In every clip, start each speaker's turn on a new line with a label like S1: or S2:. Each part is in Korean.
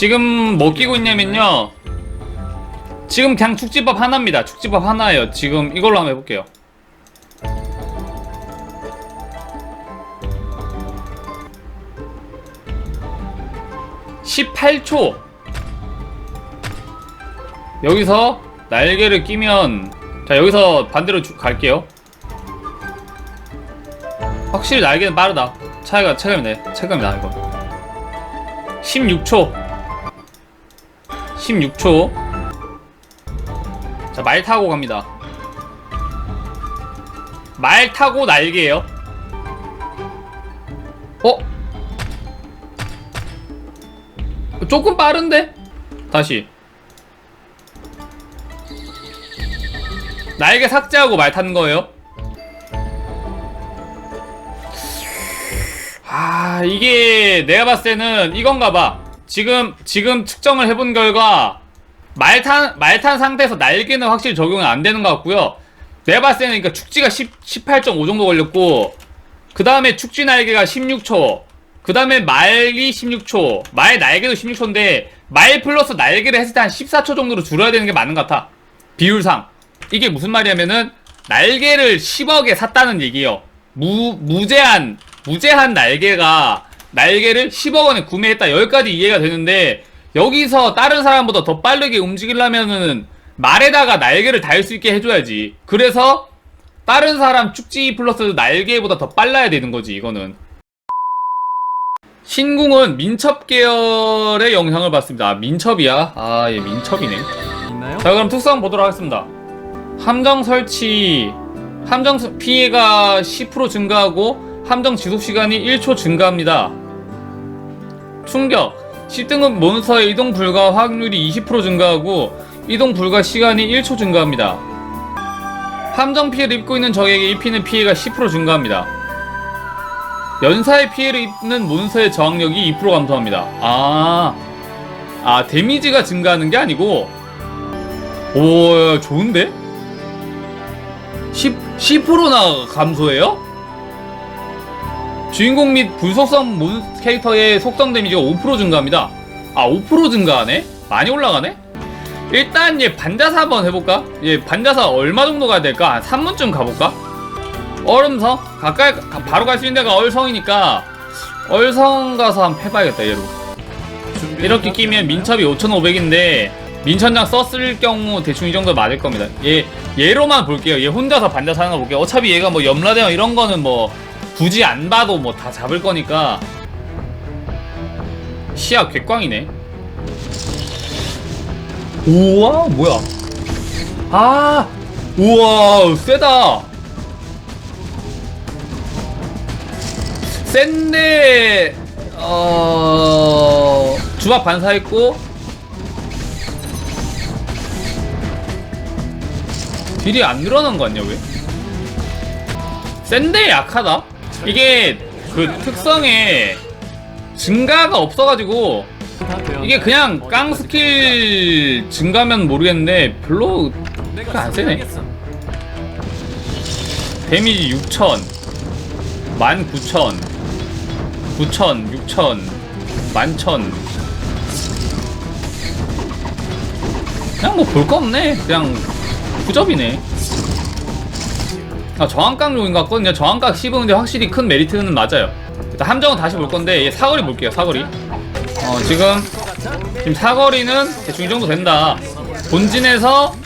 S1: 지금 뭐 끼고 있냐면요. 지금 그냥 축지법 하나입니다. 축지법 하나예요. 지금 이걸로 한번 해볼게요. (18초) 여기서 날개를 끼면 자 여기서 반대로 쭉 갈게요 확실히 날개는 빠르다 차이가 체감이네 체감이다 이거 16초 16초 자 말 타고 갑니다 말 타고 날개예요 어? 조금 빠른데? 다시 날개 삭제하고 말 타는 거예요? 아 이게 내가 봤을 때는 이건가 봐 지금 지금 측정을 해본 결과 말탄 말탄 상태에서 날개는 확실히 적용이 안 되는 것 같고요. 내가 봤을 때는 그러니까 축지가 10, 18.5 정도 걸렸고 그 다음에 축지 날개가 16초 그 다음에 말이 16초 말 날개도 16초인데 말 플러스 날개를 했을 때 한 14초 정도로 줄여야 되는 게 맞는 것 같아. 비율상. 이게 무슨 말이냐면은 날개를 10억에 샀다는 얘기예요. 무 무제한 무제한 날개가 날개를 10억 원에 구매했다. 여기까지 이해가 되는데 여기서 다른 사람보다 더 빠르게 움직이려면은 말에다가 날개를 달 수 있게 해줘야지. 그래서 다른 사람 축지 플러스 날개보다 더 빨라야 되는 거지 이거는. 신궁은 민첩 계열의 영향을 받습니다. 아, 민첩이야? 아, 얘 민첩이네.
S2: 있나요?
S1: 자 그럼 특성 보도록 하겠습니다 함정 설치 함정 스- 피해가 10% 증가하고 함정 지속 시간이 1초 증가합니다. 충격. 10등급 몬스터의 이동 불가 확률이 20% 증가하고 이동 불가 시간이 1초 증가합니다. 함정 피해를 입고 있는 적에게 입히는 피해가 10% 증가합니다. 연사의 피해를 입는 몬스터의 저항력이 2% 감소합니다. 아, 아 데미지가 증가하는 게 아니고. 오 좋은데? 10, 10%나 감소해요? 주인공 및 불속성 몬 캐릭터의 속성 데미지가 5% 증가합니다 아 5% 증가하네? 많이 올라가네? 일단 얘 반자사 한번 해볼까? 얘 반자사 얼마 정도 가야 될까? 한 3분쯤 가볼까? 얼음성? 가까이 가- 바로 갈 수 있는 데가 얼성이니까 얼성 가서 한번 해봐야겠다 얘로 이렇게 끼면 민첩이 5,500인데 민천장 썼을 경우 대충 이 정도 맞을 겁니다. 얘 얘로만 볼게요. 얘 혼자서 반자 사는 거 볼게요. 어차피 얘가 뭐 염라대왕 이런 거는 뭐 굳이 안 봐도 뭐 다 잡을 거니까 시야 객광이네. 우와 뭐야? 아 우와 세다. 센데 어 주막 반사했고 딜이 안 늘어난 거 아니야 왜? 센데 약하다. 이게 그 특성에 증가가 없어가지고 이게 그냥 깡 스킬 증가면 모르겠는데 별로 그안 세네. 데미지 6,000 19,000 9,000 6,000 11,000 그냥 뭐 볼 거 없네. 그냥 후접이네 아 저항각 용인 것 같거든요? 저항각 씹으는데 확실히 큰 메리트는 맞아요. 일단 함정은 다시 볼 건데 얘 사거리 볼게요 사거리. 어 지금 지금 사거리는 대충 이 정도 된다. 본진에서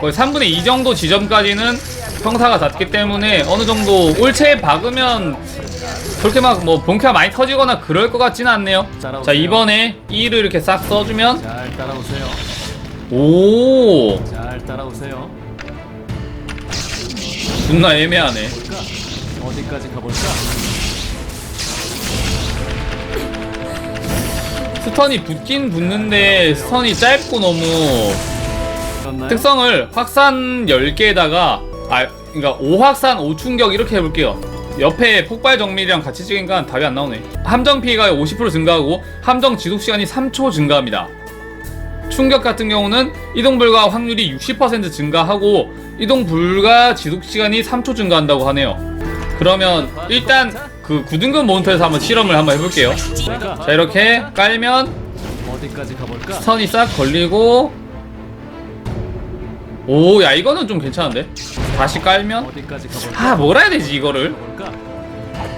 S1: 거의 3분의 2 정도 지점까지는 평타가 닿기 때문에 어느 정도 올체에 박으면 그렇게 막 뭐 본캐가 많이 터지거나 그럴 것 같지는 않네요. 자 이번에 E를 이렇게 싹 써주면
S2: 잘 따라오세요.
S1: 오!
S2: 잘 따라오세요.
S1: 존나 애매하네
S2: 볼까? 어디까지 가볼까?
S1: 스턴이 붙긴 붙는데 스턴이 짧고 너무
S2: 그렇나요?
S1: 특성을 확산 10개에다가 아 그러니까 5확산 5충격 이렇게 해볼게요 옆에 폭발 정밀이랑 같이 찍으니까 답이 안 나오네 함정 피해가 50% 증가하고 함정 지속 시간이 3초 증가합니다 충격 같은 경우는 이동 불가 확률이 60% 증가하고 이동 불가 지속 시간이 3초 증가한다고 하네요. 그러면 일단 그 9등급 몬스터에서 한번 실험을 한번 해볼게요. 자 이렇게 깔면
S2: 어디까지 가볼까?
S1: 스턴이 싹 걸리고 오 야 이거는 좀 괜찮은데? 다시 깔면? 아 뭐라 해야 되지 이거를?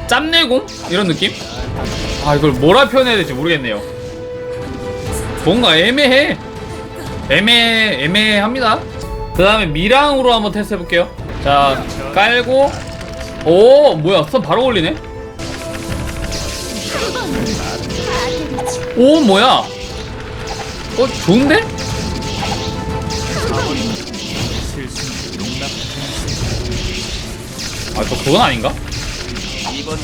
S1: 짬내공? 이런 느낌? 아 이걸 뭐라 표현해야 될지 모르겠네요. 뭔가 애매해. 애매 애매합니다 그 다음에 미랑으로 한번 테스트 해볼게요. 자 깔고. 오 뭐야? 스턴 바로 걸리네? 오 뭐야? 어 좋은데? 아저 그건 아닌가?
S2: 2번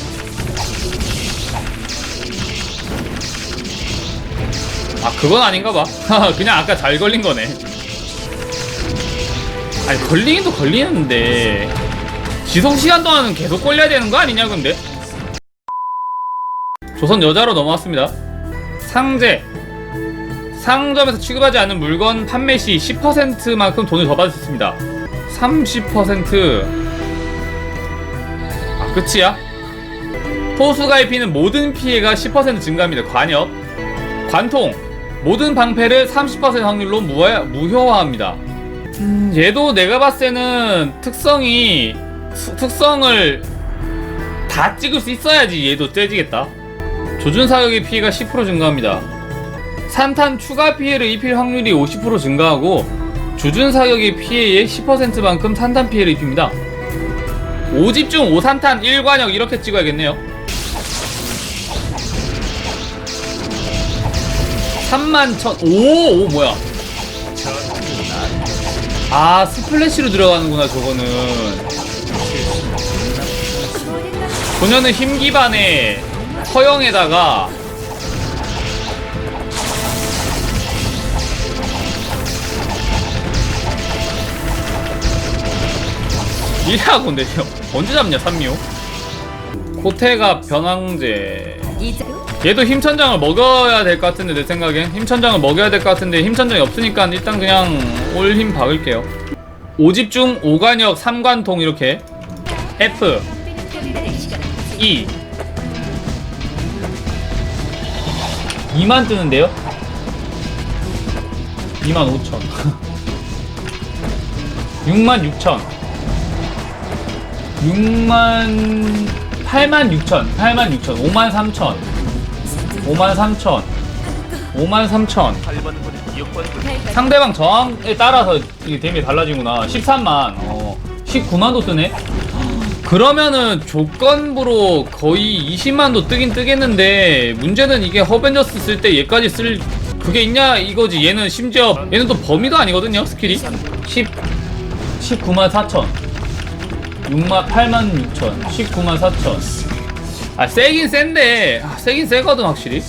S1: 아 그건 아닌가 봐. 그냥 아까 잘 걸린 거네 아니 걸리긴 또 걸리는데. 지속 시간 동안은 계속 걸려야 되는 거 아니냐 근데? 조선 여자로 넘어왔습니다. 상제. 상점에서 취급하지 않은 물건 판매 시 10%만큼 돈을 더 받을 수 있습니다. 30%아 끝이야? 토수가의 피는 모든 피해가 10% 증가합니다. 관역 관통. 모든 방패를 30% 확률로 무효화합니다. 음, 얘도 내가 봤을 때는 특성이 수- 특성을 다 찍을 수 있어야지 얘도 떼지겠다. 조준 사격의 피해가 10% 증가합니다. 산탄 추가 피해를 입힐 확률이 50% 증가하고 조준 사격의 피해의 10%만큼 산탄 피해를 입힙니다. 5집중 5산탄 1관역 이렇게 찍어야겠네요. 3만 천, 오, 오, 뭐야. 아, 스플래시로 들어가는구나, 저거는. 본연은 힘 기반의 서형에다가 이래하고 근데 언제 잡냐, 삼미호? 코테가 변황제. 얘도 힘천장을 먹여야 될 것 같은데 내 생각엔. 힘천장을 먹여야 될 것 같은데 힘천장이 없으니까 일단 그냥 올 힘 박을게요. 5집 중 5관역 3관통 이렇게. F. E. 2만 뜨는데요? 2만 5천. 6만 6천. 6만 8만 6천 8만 6천 5만 3천 5만 3천. 5만 3천.
S2: 8번 부대 6번 부대
S1: 상대방 저항에 따라서 이게 데미지 달라지구나. 13만. 어 19만도 뜨네? 그러면은 조건부로 거의 20만도 뜨긴 뜨겠는데 문제는 이게 허벤져스 쓸 때 얘까지 쓸 그게 있냐 이거지. 얘는 심지어 얘는 또 범위도 아니거든요 스킬이. 10 19만 4천. 6만 8만 6천. 19만 4천 아 세긴 센데 아, 세긴 세거든 확실히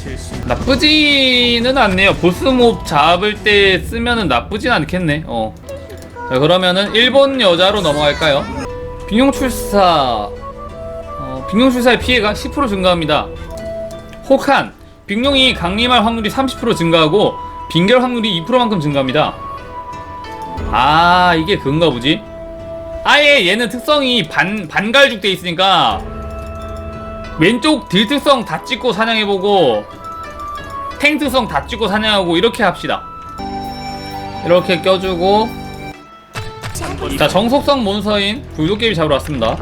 S1: 나쁘지는 않네요. 보스몹 잡을 때 쓰면은 나쁘진 않겠네. 어. 자, 그러면은 일본 여자로 넘어갈까요? 빅룡출사. 어, 빅룡출사의 피해가 10% 증가합니다. 혹한. 빅룡이 강림할 확률이 30% 증가하고 빙결 확률이 2%만큼 증가합니다. 아, 이게 그건가 보지? 아예 얘는 특성이 반, 반갈죽 돼 있으니까 왼쪽 딜 특성 다 찍고 사냥해보고 탱 특성 다 찍고 사냥하고 이렇게 합시다. 이렇게 껴주고. 자 정속성 몬스터인 불도깨비 잡으러 왔습니다.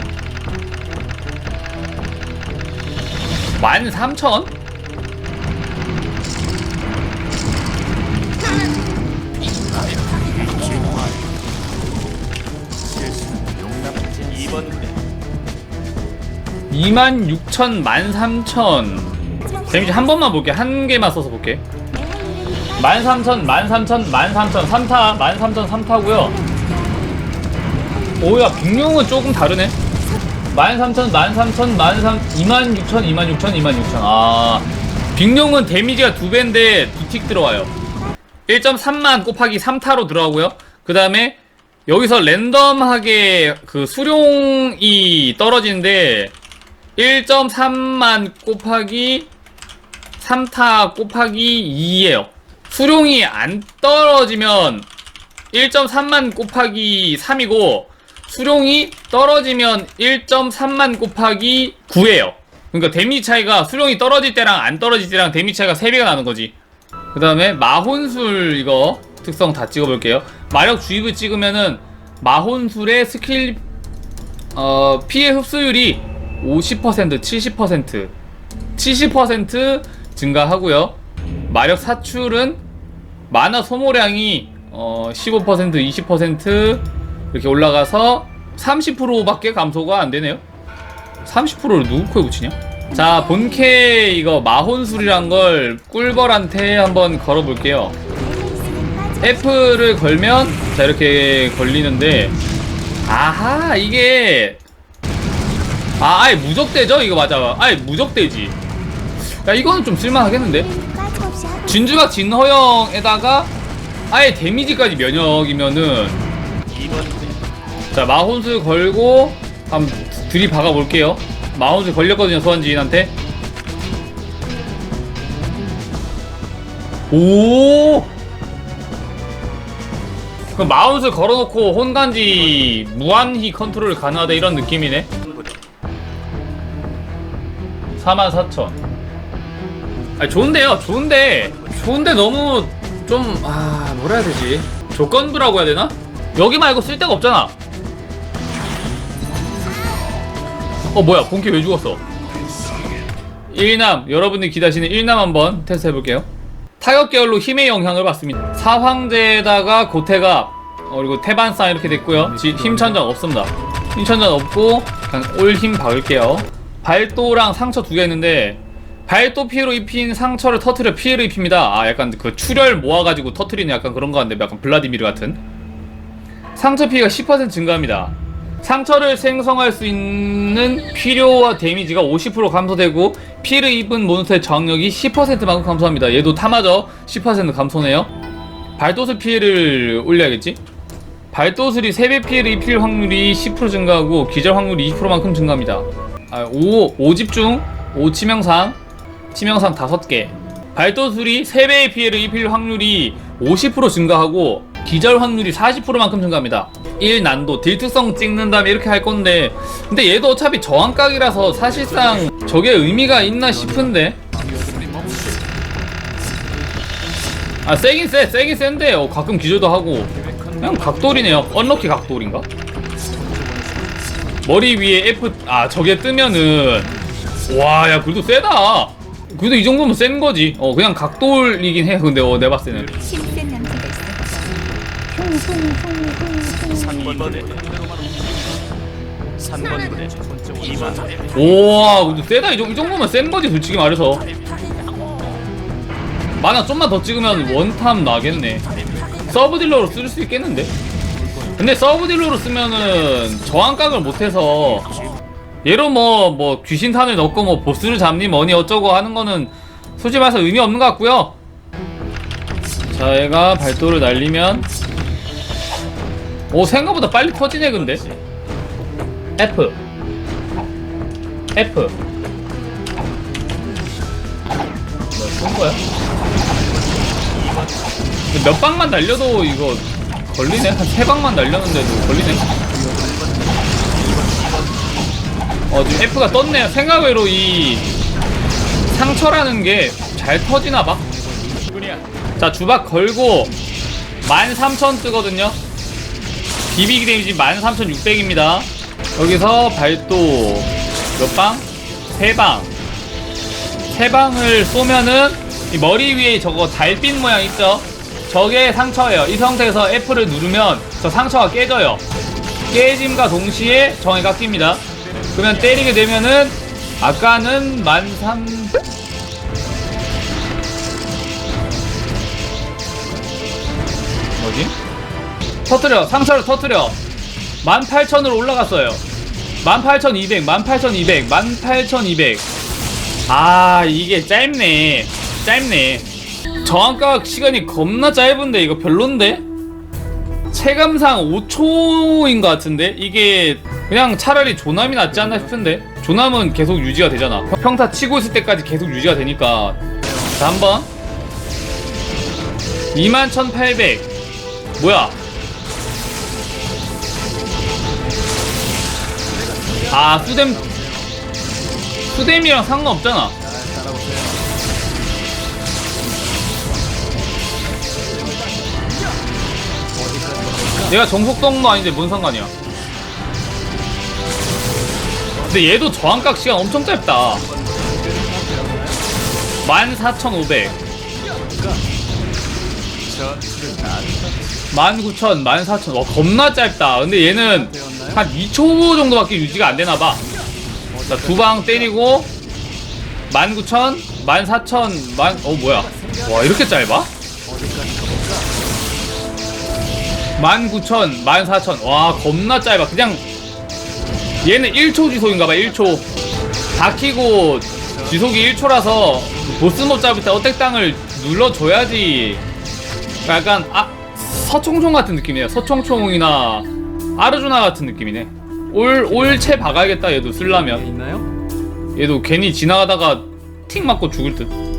S1: 13,000? 26,000, 13,000 데미지 한 번만 볼게. 한 개만 써서 볼게. 13,000, 13,000, 13,000 3타 13,000 3타고요. 오야 빅룡은 조금 다르네. 13,000, 13,000, 13,000, 26,000, 26,000, 26,000아 빅룡은 데미지가 두 배인데 두 틱 들어와요. 1.3만 곱하기 3타로 들어가고요. 그 다음에 여기서 랜덤하게 그 수룡이 떨어지는데 1.3만 곱하기 3타 곱하기 2예요. 수룡이 안 떨어지면 1.3만 곱하기 3이고 수룡이 떨어지면 1.3만 곱하기 9예요. 그러니까 데미지 차이가 수룡이 떨어질 때랑 안 떨어질 때랑 데미지 차이가 3배가 나는 거지. 그 다음에 마혼술 이거 특성 다 찍어볼게요. 마력 주입을 찍으면은 마혼술의 스킬 어, 피해 흡수율이 50% 70% 70% 증가하고요. 마력 사출은 만화 소모량이 어, 15% 20% 이렇게 올라가서 30%밖에 감소가 안 되네요. 30%를 누구 코에 붙이냐? 자 본캐 이거 마혼술이란 걸 꿀벌한테 한번 걸어볼게요 F를 걸면 자 이렇게 걸리는데 아하 이게 아 아예 무적되죠? 이거 맞아. 아예 무적되지. 야 이거는 좀 쓸만하겠는데? 진주박 진허영에다가 아예 데미지까지 면역이면은.
S2: 2번 부대
S1: 자 마혼술 걸고 한번 들이박아 볼게요. 마혼술 걸렸거든요 소환지인한테. 오! 그럼 마운스 걸어놓고 혼간지 무한히 컨트롤 가능하다 이런 느낌이네 44,000 아니 좋은데요 좋은데. 좋은데 너무 좀 아 뭐라 해야 되지? 조건부라고 해야 되나? 여기 말고 쓸 데가 없잖아. 어 뭐야 본캐 왜 죽었어? 1남 여러분들이 기다리시는 1남 한번 테스트 해볼게요. 타격 계열로 힘의 영향을 받습니다. 사황제에다가 고태가 어, 그리고 태반사 이렇게 됐고요. 지- 힘 천장 없습니다. 힘 천장 없고 그냥 올 힘 박을게요 발도랑 상처 두 개 있는데 발도 피해로 입힌 상처를 터트려 피해를 입힙니다 아 약간 그 출혈 모아가지고 터트리는 약간 그런 거 같은데 약간 블라디미르 같은 상처 피해가 10% 증가합니다 상처를 생성할 수 있는 필요와 데미지가 50% 감소되고 피해를 입은 몬스터의 저항력이 10%만큼 감소합니다. 얘도 타마저 10% 감소네요. 발도술 피해를 올려야겠지? 발도술이 3배 피해를 입힐 확률이 10% 증가하고 기절 확률이 20%만큼 증가합니다. 아, 5, 5집중, 5 치명상, 치명상 5개. 발도술이 3배의 피해를 입힐 확률이 50% 증가하고 기절 확률이 40%만큼 증가합니다. 1 난도 딜 특성 찍는 다음에 이렇게 할 건데 근데 얘도 어차피 저항각이라서 사실상 저게 의미가 있나 싶은데 아 세긴 세 세긴 센데 어, 가끔 기절도 하고 그냥 각돌이네요 언럭키 각돌인가? 머리 위에 F 아 저게 뜨면은 와야 그래도 세다. 그래도 이 정도면 센 거지. 어 그냥 각돌이긴 해 근데 어, 내 봤을 때는.
S3: 신센 남자가 있어.
S2: 3번 부대 3번 부대 2번 부대
S1: 우와 근데 세다. 이, 정- 이 정도면 센 거지 솔직히 말해서. 만화 좀만 더 찍으면 원탐 나겠네. 서브 딜러로 쓸 수 있겠는데 근데 서브 딜러로 쓰면은 저항각을 못해서 얘로 뭐 뭐 귀신탄을 넣고 뭐 보스를 잡니 뭐니 어쩌고 하는 거는 솔직히 말해서 의미 없는 것 같고요. 자 얘가 발도를 날리면 오 생각보다 빨리 터지네 근데. F. F. 뭐쏜 거야? 몇 방만 날려도 이거 걸리네? 한 세 방만 날렸는데도 걸리네? 어 지금 F가 떴네요 생각외로 이 상처라는 게 잘 터지나 봐 자 주박 걸고 13,000 뜨거든요 비비기 데미지 13,600입니다 여기서 발도 몇 방? 세 방. 세 방을 쏘면은 이 머리 위에 저거 달빛 모양 있죠? 저게 상처예요. 이 상태에서 F를 누르면 저 상처가 깨져요. 깨짐과 동시에 정이 깎입니다. 그러면 때리게 되면은 아까는 만삼 뭐지? 터트려 상처를 터트려 18,000으로 올라갔어요 18,200 18,200 18,200 아 이게 짧네 짧네 저항각 시간이 겁나 짧은데 이거 별론데? 체감상 5초인 것 같은데? 이게 그냥 차라리 조남이 낫지 않나 싶은데? 조남은 계속 유지가 되잖아. 평타 치고 있을 때까지 계속 유지가 되니까. 자 한번. 21,800 뭐야? 아 수뎀 수뎀이랑 상관없잖아 얘가 정속성도 아닌데 뭔 상관이야 근데 얘도 저항각 시간 엄청 짧다 14,500 19,000, 14,000. 와, 겁나 짧다. 근데 얘는 한 2초 정도밖에 유지가 안 되나봐. 자, 두 방 때리고, 19,000, 14,000, 만, 어, 뭐야. 와, 이렇게 짧아? 19,000, 14,000. 와, 겁나 짧아. 그냥, 얘는 1초 지속인가봐, 1초. 다 키고, 지속이 1초라서, 보스몹 잡을 때 어택당을 눌러줘야지. 약간, 아, 서총총 같은 느낌이에요. 서총총이나, 아르주나 같은 느낌이네. 올, 올채 박아야겠다, 얘도 쓸라면.
S3: 있나요?
S1: 얘도 괜히 지나가다가 틱 맞고 죽을 듯.